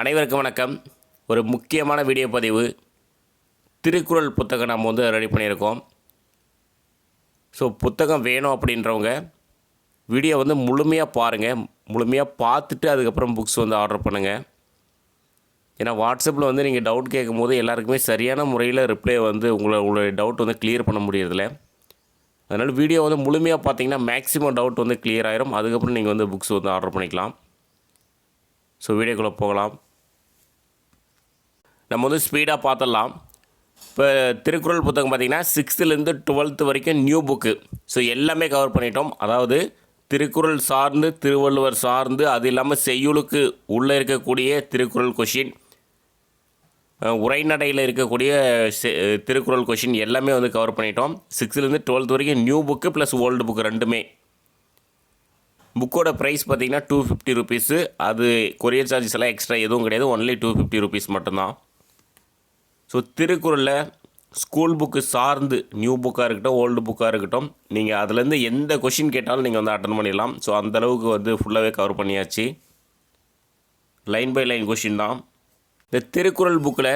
அனைவருக்கும் வணக்கம். ஒரு முக்கியமான வீடியோ பதிவு. திருக்குறள் புத்தகம் நம்ம வந்து ரெடி பண்ணியிருக்கோம். ஸோ புத்தகம் வேணும் அப்படின்றவங்க வீடியோ வந்து முழுமையாக பாருங்கள் முழுமையாக பார்த்துட்டு அதுக்கப்புறம் புக்ஸ் வந்து ஆர்டர் பண்ணுங்கள் ஏன்னா வாட்ஸ்அப்பில் வந்து நீங்கள் டவுட் கேட்கும் போது எல்லாருக்குமே சரியான முறையில் ரிப்ளை வந்து உங்களை உங்களுடைய டவுட் வந்து கிளியர் பண்ண முடியறதில்ல. அதனால் வீடியோ வந்து முழுமையாக பார்த்தீங்கன்னா மேக்ஸிமம் டவுட் வந்து கிளியர் ஆயிரும். அதுக்கப்புறம் நீங்கள் வந்து புக்ஸ் வந்து ஆர்டர் பண்ணிக்கலாம். ஸோ வீடியோக்குள்ளே போகலாம். நம்ம வந்து ஸ்பீடாக பார்த்துடலாம். இப்போ திருக்குறள் புத்தகம் பார்த்திங்கன்னா சிக்ஸ்த்துலேருந்து டுவெல்த்து வரைக்கும் நியூ புக்கு ஸோ எல்லாமே கவர் பண்ணிட்டோம். அதாவது திருக்குறள் சார்ந்து திருவள்ளுவர் சார்ந்து அது இல்லாமல் செய்யுளுக்கு உள்ளே இருக்கக்கூடிய திருக்குறள் கொஷின் உரைநடையில் இருக்கக்கூடிய செ- திருக்குறள் கொஷின் எல்லாமே வந்து கவர் பண்ணிட்டோம். சிக்ஸ்த்துலேருந்து டுவெல்த் வரைக்கும் new book plus old book ரெண்டுமே. புக்கோட ப்ரைஸ் பார்த்தீங்கன்னா டூ ஃபிஃப்டி ருபீஸு அது கொரியர் சார்ஜஸ் எல்லாம் எக்ஸ்ட்ரா எதுவும் கிடையாது. ஒன்லி டூ ஃபிஃப்டி ருபீஸ் மட்டும்தான். ஸோ திருக்குறளில் ஸ்கூல் புக்கு சார்ந்து நியூ புக்காக இருக்கட்டும் ஓல்டு புக்காக இருக்கட்டும் நீங்கள் அதுலேருந்து எந்த கொஷின் கேட்டாலும் நீங்கள் வந்து அட்டன் பண்ணிடலாம். ஸோ அந்தளவுக்கு வந்து ஃபுல்லாகவே கவர் பண்ணியாச்சு. லைன் பை லைன் கொஷின் தான். இந்த திருக்குறள் புக்கில்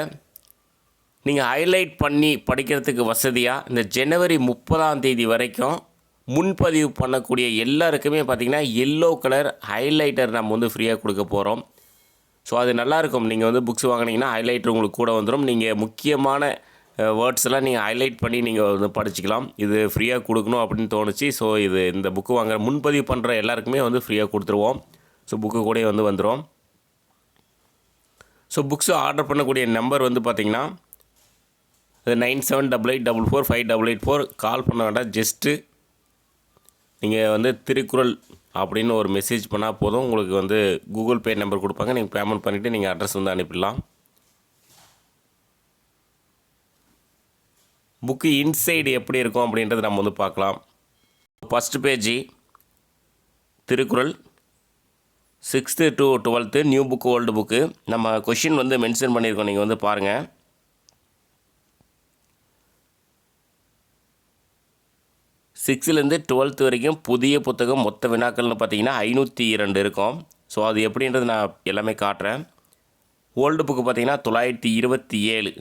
நீங்கள் ஹைலைட் பண்ணி படிக்கிறதுக்கு வசதியாக இந்த ஜனவரி முப்பதாம் தேதி வரைக்கும் முன்பதிவு பண்ணக்கூடிய எல்லாருக்குமே பார்த்தீங்கன்னா எல்லோ கலர் ஹைலைட்டர் நம்ம வந்து ஃப்ரீயாக கொடுக்க போகிறோம் ஸோ அது நல்லாயிருக்கும். நீங்கள் வந்து புக்ஸ் வாங்கினீங்கன்னா ஹைலைட் உங்களுக்கு கூட வந்துடும் நீங்கள் முக்கியமான வேர்ட்ஸ் எல்லாம் நீங்கள் ஹைலைட் பண்ணி நீங்கள் வந்து படிச்சுக்கலாம். இது ஃப்ரீயாக கொடுக்கணும் அப்படின்னு தோணுச்சு. ஸோ இது இந்த புக்கு வாங்குற முன்பதிவு பண்ணுற எல்லாருக்குமே வந்து ஃப்ரீயாக கொடுத்துருவோம். ஸோ புக்கு கூட வந்து வந்துடும் ஸோ புக்ஸ் ஆர்டர் பண்ணக்கூடிய நம்பர் வந்து பார்த்திங்கன்னா அது nine seven double eight double four five double eight four call பண்ண வேண்டாம். ஜஸ்ட்டு நீங்கள் வந்து திருக்குறள் அப்படின்னு ஒரு மெசேஜ் பண்ணால் போதும். உங்களுக்கு வந்து கூகுள் பே நம்பர் கொடுப்பாங்க. நீங்கள் பேமெண்ட் பண்ணிவிட்டு நீங்கள் அட்ரஸ் வந்து அனுப்பிடலாம். புக்கு இன்சைடு எப்படி இருக்கும் அப்படின்றத நம்ம வந்து பார்க்கலாம். First page Thirukkural. Sixth to twelfth new book old book நம்ம கொஷின் வந்து மென்ஷன் பண்ணியிருக்கோம். நீங்கள் வந்து பாருங்கள் சிக்ஸ்த்துலேருந்து டுவெல்த்து வரைக்கும் புதிய புத்தகம் மொத்த வினாக்கள்னு பார்த்தீங்கன்னா ஐநூற்றி இரண்டு இருக்கும். ஸோ அது எப்படின்றது நான் எல்லாமே காட்டுறேன். ஓல்டு புக்கு பார்த்தீங்கன்னா தொள்ளாயிரத்தி இருபத்தி ஏழு.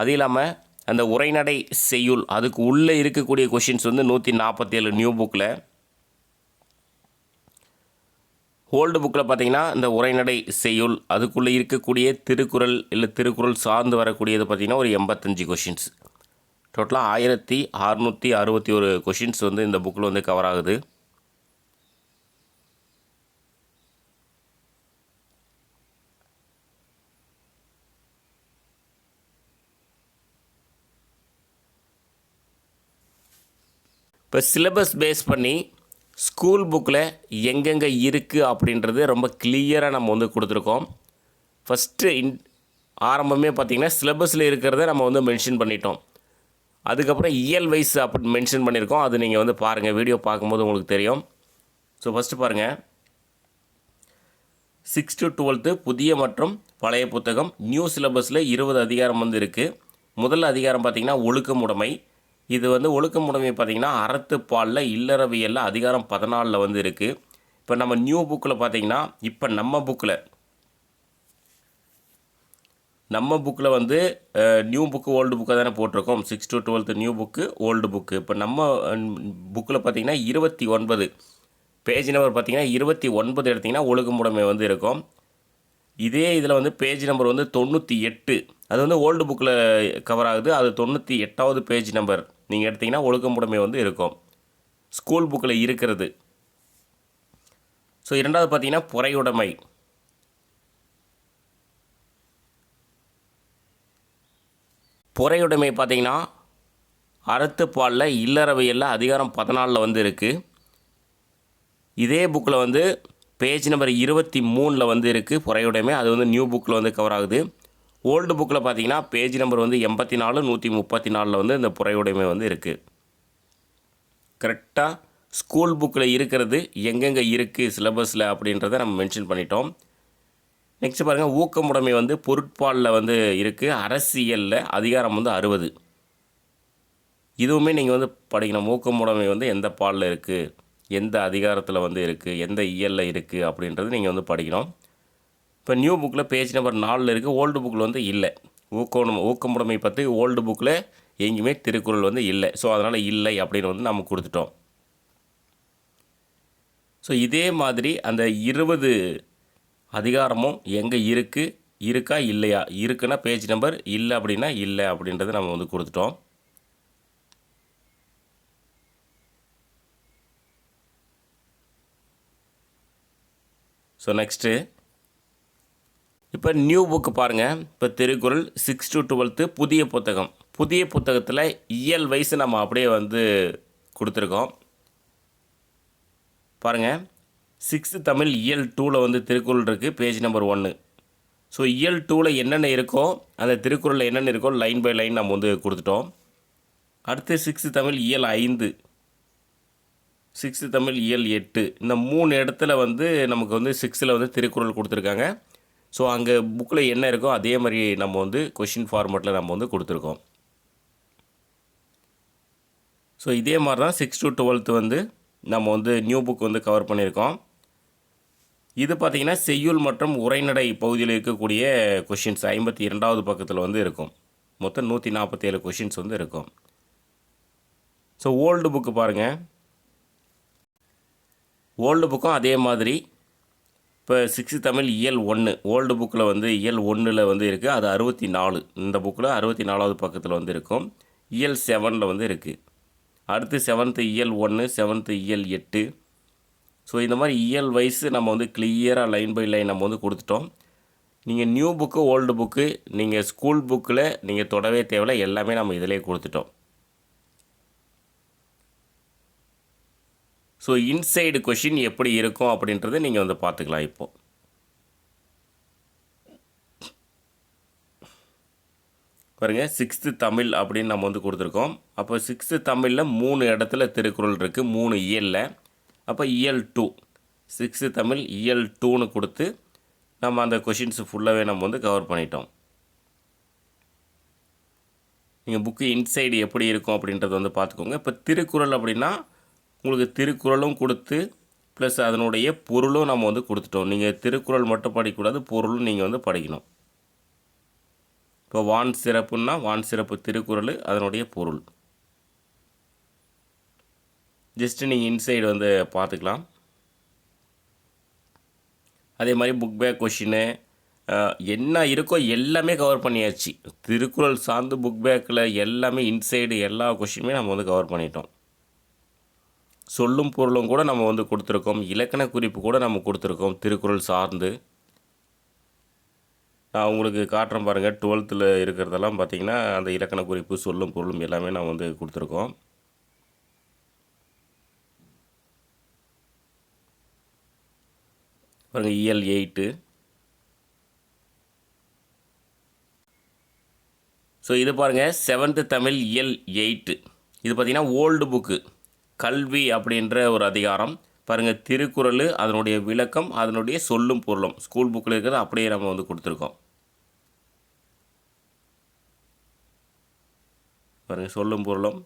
அது இல்லாமல் அந்த உரைநடை செய்யுள் அதுக்கு உள்ளே இருக்கக்கூடிய கொஷின்ஸ் வந்து நூற்றி நாற்பத்தேழு நியூ புக்கில் ஓல்டு புக்கில் பார்த்தீங்கன்னா இந்த உரைநடை செய்யுள் அதுக்குள்ளே இருக்கக்கூடிய திருக்குறள் இல்லை திருக்குறள் சார்ந்து வரக்கூடியது பார்த்தீங்கன்னா ஒரு எண்பத்தஞ்சு கொஷின்ஸ் டோட்டலாக ஆயிரத்தி அறநூற்றி அறுபத்தி ஒரு கொஷின்ஸ் வந்து இந்த புக்கில் வந்து கவர் ஆகுது. இப்போ சிலபஸ் பேஸ் பண்ணி ஸ்கூல் புக்கில் எங்கெங்கே இருக்குது அப்படின்றது ரொம்ப கிளியராக நம்ம வந்து கொடுத்துருக்கோம். ஃபஸ்ட்டு இன் ஆரம்பமே பார்த்திங்கன்னா சிலபஸில் இருக்கிறத நம்ம வந்து மென்ஷன் பண்ணிட்டோம். அதுக்கப்புறம் இயல் வைஸ் அப்படி மென்ஷன் பண்ணியிருக்கோம். அது நீங்கள் வந்து பாருங்கள் வீடியோ பார்க்கும்போது உங்களுக்கு தெரியும். ஸோ ஃபஸ்ட்டு பாருங்கள் சிக்ஸ் டு டுவெல்த்து புதிய மற்றும் பழைய புத்தகம். நியூ சிலபஸில் இருபது அதிகாரம் வந்து இருக்குது முதல் அதிகாரம் பார்த்திங்கன்னா ஒழுக்கமுடைமை இது வந்து ஒழுக்கமுடைமை பார்த்திங்கன்னா அறத்துப்பாலில் இல்லறவியலில் அதிகாரம் பதினாலில் வந்து இருக்குது இப்போ நம்ம நியூ புக்கில் பார்த்திங்கன்னா இப்போ நம்ம புக்கில் நம்ம புக்கில் வந்து நியூ புக்கு ஓல்டு புக்காக தானே போட்டிருக்கோம். Six to twelfth new book old book இப்போ நம்ம புக்கில் பார்த்தீங்கன்னா இருபத்தி ஒன்பது. பேஜ் நம்பர் பார்த்தீங்கன்னா இருபத்தி ஒன்பது எடுத்திங்கன்னா ஒழுங்குமுறைமை வந்து இருக்கும். இதே இதில் வந்து பேஜ் நம்பர் வந்து தொண்ணூற்றி எட்டு. அது வந்து ஓல்டு புக்கில் கவர் ஆகுது. அது தொண்ணூற்றி எட்டாவது பேஜ் நம்பர் நீங்கள் எடுத்திங்கன்னா ஒழுக்கமுடைமை வந்து இருக்கும். ஸ்கூல் புக்கில் இருக்கிறது. ஸோ இரண்டாவது பார்த்தீங்கன்னா பொறையுடைமை பொறையுடைமை பார்த்தீங்கன்னா அறத்துப்பாலில் இல்லறவையெல்லாம் அதிகாரம் பதினாலில் வந்து இருக்குது இதே புக்கில் வந்து பேஜ் நம்பர் இருபத்தி மூணில் வந்து இருக்குது பொறையுடைமை. அது வந்து நியூ புக்கில் வந்து கவர் ஆகுது. ஓல்டு புக்கில் பார்த்தீங்கன்னா பேஜ் நம்பர் வந்து எண்பத்தி நாலு நூற்றி முப்பத்தி நாலில் வந்து இந்த புறையுடைமை வந்து இருக்குது கரெக்டாக ஸ்கூல் புக்கில் இருக்கிறது எங்கெங்கே இருக்குது சிலபஸில் அப்படின்றத நம்ம மென்ஷன் பண்ணிட்டோம். நெக்ஸ்ட் பாருங்கள் ஊக்கமுடைமை வந்து பொருட்பாலில் வந்து இருக்குது அரசியலில் அதிகாரம் வந்து அறுபது. இதுவுமே நீங்கள் வந்து படிக்கணும். ஊக்கமுடைமை வந்து எந்த பாலில் இருக்குது எந்த அதிகாரத்தில் வந்து இருக்குது எந்த இயலில் இருக்குது அப்படின்றது நீங்கள் வந்து படிக்கணும். இப்போ நியூ புக்கில் பேஜ் நம்பர் நாலில் இருக்குது ஓல்டு புக்கில் வந்து இல்லை. ஊக்கம் ஊக்கமுடைமை பற்றி ஓல்டு புக்கில் எங்கேயுமே திருக்குறள் வந்து இல்லை. ஸோ அதனால் இல்லை அப்படின்னு வந்து நம்ம கொடுத்துட்டோம். ஸோ இதே மாதிரி அந்த இருபது அதிகாரமும் எங்கே இருக்குது இருக்கா? இல்லையா? இருக்குன்னா பேஜ் நம்பர் இல்லை அப்படின்னா இல்லை அப்படின்றத நம்ம வந்து கொடுத்துட்டோம். ஸோ நெக்ஸ்ட்டு இப்போ நியூ புக்கு பாருங்கள் இப்போ திருக்குறள் சிக்ஸ் டு டுவெல்த்து புதிய புத்தகம். புதிய புத்தகத்தில் இயல் வயசு நம்ம அப்படியே வந்து கொடுத்துருக்கோம். பாருங்கள் சிக்ஸ்த்து தமிழ் இயல் டூவில் வந்து திருக்குறள் இருக்குது பேஜ் நம்பர் ஒன்று ஸோ இயல் டூவில் என்னென்ன இருக்கோ அந்த திருக்குறளில் என்னென்ன இருக்கோ லைன் பை லைன் நம்ம வந்து கொடுத்துட்டோம். அடுத்து சிக்ஸ்த்து தமிழ் இயல் ஐந்து. சிக்ஸ்த்து தமிழ் இயல் எட்டு. இந்த மூணு இடத்துல வந்து நமக்கு வந்து சிக்ஸில் வந்து திருக்குறள் கொடுத்துருக்காங்க. ஸோ அங்கே புக்கில் என்ன இருக்கோ அதே மாதிரி நம்ம வந்து கொஷின் ஃபார்மேட்டில் நம்ம வந்து கொடுத்துருக்கோம். ஸோ இதே மாதிரி தான் சிக்ஸ் டு டுவெல்த்து வந்து நம்ம வந்து நியூ புக் வந்து கவர் பண்ணியிருக்கோம். இது பார்த்திங்கன்னா செய்யுள் மற்றும் உரைநடை பகுதியில் இருக்கக்கூடிய கொஷின்ஸ் ஐம்பத்தி இரண்டாவது பக்கத்தில் வந்து இருக்கும். மொத்தம் நூற்றி நாற்பத்தேழு கொஷின்ஸ் வந்து இருக்கும். ஸோ ஓல்டு புக்கு பாருங்கள் ஓல்டு புக்கும் அதே மாதிரி. இப்போ சிக்ஸ்த்து தமிழ் இயல் ஒன்று ஓல்டு புக்கில் வந்து இயல் ஒன்றில் வந்து இருக்குது அது அறுபத்தி நாலு. இந்த புக்கில் அறுபத்தி நாலாவது பக்கத்தில் வந்து இருக்கும். இயல் செவனில் வந்து இருக்குது அடுத்து செவன்த்து இயல் ஒன்று செவன்த்து இயல் எட்டு. ஸோ இந்த மாதிரி இயல் வைஸ் நம்ம வந்து கிளியராக லைன் பை லைன் நம்ம வந்து கொடுத்துட்டோம். நீங்கள் நியூ புக்கு ஓல்டு புக்கு நீங்கள் ஸ்கூல் புக்கில் நீங்கள் தொடவே தேவையில்ல எல்லாமே நம்ம இதிலே கொடுத்துட்டோம். ஸோ இன்சைடு கொஷின் எப்படி இருக்கும் அப்படின்றத நீங்கள் வந்து பார்த்துக்கலாம் இப்போது பாருங்கள் சிக்ஸ்த்து தமிழ் அப்படின்னு நம்ம வந்து கொடுத்துருக்கோம். அப்போ சிக்ஸ்த்து தமிழில் மூணு இடத்துல திருக்குறள் இருக்குது மூணு இயலில். அப்போ இயல் டூ. சிக்ஸ்த்து தமிழ் இயல் டூன்னு கொடுத்து நம்ம அந்த கொஷின்ஸ் ஃபுல்லாகவே நம்ம வந்து கவர் பண்ணிட்டோம். நீங்கள் புக்கு இன்சைடு எப்படி இருக்கும் அப்படின்றத வந்து பார்த்துக்கோங்க. இப்போ திருக்குறள் அப்படின்னா உங்களுக்கு திருக்குறளும் கொடுத்து ப்ளஸ் அதனுடைய பொருளும் நம்ம வந்து கொடுத்துட்டோம். நீங்கள் திருக்குறள் மட்டும் படிக்கக்கூடாது பொருளும் நீங்கள் வந்து படிக்கணும். இப்போ வான் சிறப்புன்னா வான் சிறப்பு திருக்குறள் அதனுடைய பொருள். ஜஸ்ட்டு நீங்கள் இன்சைடு வந்து பார்த்துக்கலாம். அதே மாதிரி புக் பேக் கொஷினு என்ன இருக்கோ எல்லாமே கவர் பண்ணியாச்சு. திருக்குறள் சார்ந்து புக் பேக்கில் எல்லாமே இன்சைடு எல்லா கொஷினுமே நம்ம வந்து கவர் பண்ணிட்டோம். சொல்லும் பொருளும் கூட நம்ம வந்து கொடுத்துருக்கோம். இலக்கண குறிப்பு கூட நம்ம கொடுத்துருக்கோம் திருக்குறள் சார்ந்து. நான் உங்களுக்கு காட்டுறேன் பாருங்கள் டுவெல்த்தில் இருக்கிறதெல்லாம் பார்த்திங்கன்னா அந்த இலக்கண குறிப்பு சொல்லும் பொருளும் எல்லாமே நான் வந்து கொடுத்துருக்கோம். பாருங்கள் இஎல் எயிட்டு ஸோ இது பாருங்கள் செவன்த்து தமிழ் இயல் எயிட்டு இது பார்த்திங்கன்னா ஓல்டு புக்கு கல்வி அப்படின்ற ஒரு அதிகாரம். பாருங்கள் திருக்குறள் அதனுடைய விளக்கம் அதனுடைய சொல்லும் பொருளும். ஸ்கூல் புக்கில் இருக்கிறது அப்படியே நம்ம வந்து கொடுத்துருக்கோம். பாருங்கள் சொல்லும் பொருளும்.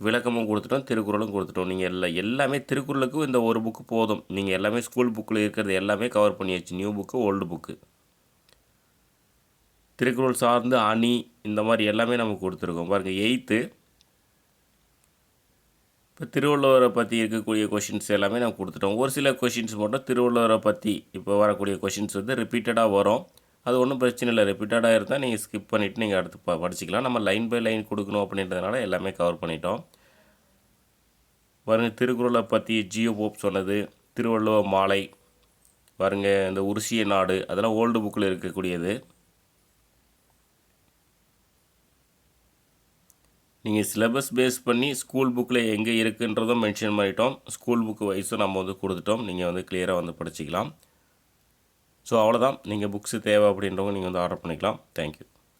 விளக்கமும் கொடுத்துட்டோம் திருக்குறளும் கொடுத்துட்டோம். நீங்கள் எல்லா எல்லாமே திருக்குறளுக்கும் இந்த ஒரு புக்கு போதும். நீங்கள் எல்லாமே ஸ்கூல் புக்கில் இருக்கிறது எல்லாமே கவர் பண்ணியாச்சு. New book old book Thirukkural சார்ந்து அணி இந்த மாதிரி எல்லாமே நம்ம கொடுத்துருக்கோம். பாருங்கள் எயித்து இப்போ திருவள்ளுவரை பற்றி இருக்கக்கூடிய கொஷின்ஸ் எல்லாமே நம்ம கொடுத்துட்டோம். ஒரு சில கொஷின்ஸ் மட்டும் திருவள்ளுவரை பற்றி இப்போ வரக்கூடிய கொஷின்ஸ் வந்து ரிப்பீட்டடாக வரும். அது ஒன்றும் பிரச்சனை இல்லை. ரிப்பீட்டடாக இருந்தால் நீங்கள் ஸ்கிப் பண்ணிவிட்டு நீங்கள் அடுத்து ப படிச்சிக்கலாம். நம்ம லைன் பை லைன் கொடுக்கணும் அப்படின்றதுனால எல்லாமே கவர் பண்ணிட்டோம். பாருங்கள் திருக்குறளை பற்றி ஜியோ போப் சொன்னது திருவள்ளுவர் மாலை பாருங்க இந்த உருசிய நாடு அதெல்லாம் ஓல்டு புக்கில் இருக்கக்கூடியது. நீங்கள் சிலபஸ் பேஸ் பண்ணி ஸ்கூல் புக்கில் எங்கே இருக்குன்றதும் மென்ஷன் பண்ணிட்டோம். ஸ்கூல் புக்கு வைஸும் நம்ம வந்து கொடுத்துட்டோம். நீங்கள் வந்து கிளியராக வந்து படிச்சிக்கலாம். ஸோ அவ்வளோதான் நீங்கள் புக்ஸு தேவை அப்படின்றவங்க நீங்கள் வந்து ஆர்டர் பண்ணிக்கலாம். தேங்க்யூ